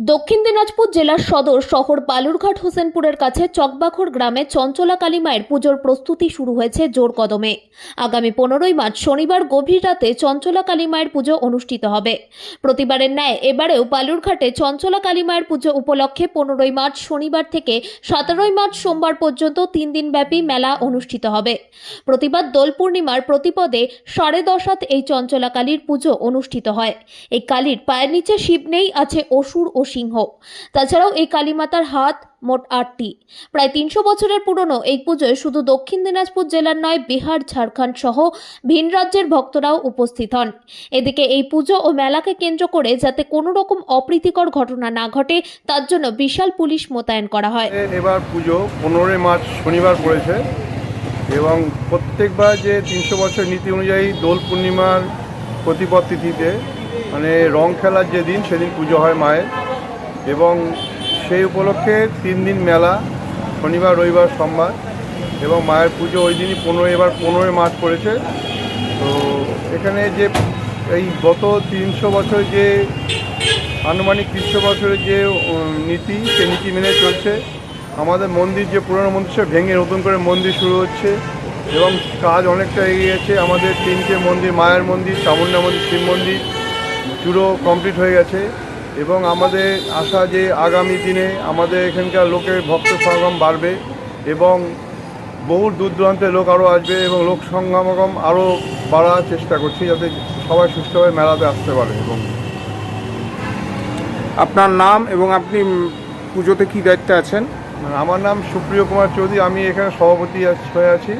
দক্ষিণ দিনাজপুর জেলার সদর শহর বালুরঘাট হোসেনপুরের কাছে চকবাখর গ্রামে চঞ্চলা কালী মায়ের পুজোর প্রস্তুতি শুরু হয়েছে জোর কদমে। আগামী পনেরোই মার্চ শনিবার গভীর রাতে চঞ্চলা কালী মায়ের পুজো অনুষ্ঠিত হবে। প্রতিবারের ন্যায় এবারেও বালুরঘাটে চঞ্চলা কালী মায়ের পুজো উপলক্ষে পনেরোই মার্চ শনিবার থেকে সতেরোই মার্চ সোমবার পর্যন্ত তিন দিনব্যাপী মেলা অনুষ্ঠিত হবে। প্রতিবাদ দোল পূর্ণিমার প্রতিপদে সাড়ে দশাত এই চঞ্চলা কালীর পুজো অনুষ্ঠিত হয়। এই কালীর পায়ের নিচে শিব নেই, আছে অসুর ও সিংহ। তাছাড়াও এই কালীমাতার হাত মোট আটটি। প্রায় তিনশো বছরের পুরনো এই পুজোয় শুধু দক্ষিণ দিনাজপুর জেলার নয়, বিহার, ঝাড়খণ্ড সহ ভিন রাজ্যের ভক্তরাও উপস্থিত হন। এদিকে এই পুজো ও মেলাকে কেন্দ্র করে যাতে কোনো রকম অপ্রীতিকর ঘটনা না ঘটে, তার জন্য বিশাল পুলিশ মোতায়েন করা হয়। এবার পুজো পনেরোই মার্চ শনিবার পড়েছে এবং প্রত্যেকবার যে তিনশো বছর নীতি অনুযায়ী দোল পূর্ণিমার প্রতিপদ তিথিতে মানে রং খেলার যে দিন, সেদিন পুজো হয় মায়ের। এবং সেই উপলক্ষে তিন দিন মেলা, শনিবার, রবিবার, সোমবার এবং মায়ের পুজো ওই দিনই পনেরো, এবার পনেরোই মার্চ পড়েছে। তো এখানে যে এই গত তিনশো বছর যে আনুমানিক তিনশো বছরের যে নীতি সে নীতি মেনে চলছে। আমাদের মন্দির যে পুরনো মন্দির সে ভেঙে নতুন করে মন্দির শুরু হচ্ছে এবং কাজ অনেকটা এগিয়ে গেছে। আমাদের তিনটে মন্দির, মায়ের মন্দির চামুন্ডা মন্দির, শিব মন্দির, পুরো কমপ্লিট হয়ে গেছে। এবং আমাদের আশা যে আগামী দিনে আমাদের এখানকার লোকের ভক্ত সমাগম বাড়বে এবং বহু দূর দূরান্তের লোক আরও আসবে এবং লোক সমাগম আরও বাড়ার চেষ্টা করছি যাতে সবাই সুস্থভাবে মেলাতে আসতে পারে এবং আপনার নাম এবং আপনি পুজোতে কি দায়িত্বে আছেন? আমার নাম সুপ্রিয় কুমার চৌধুরী আমি এখানে সভাপতি হয়ে আছি।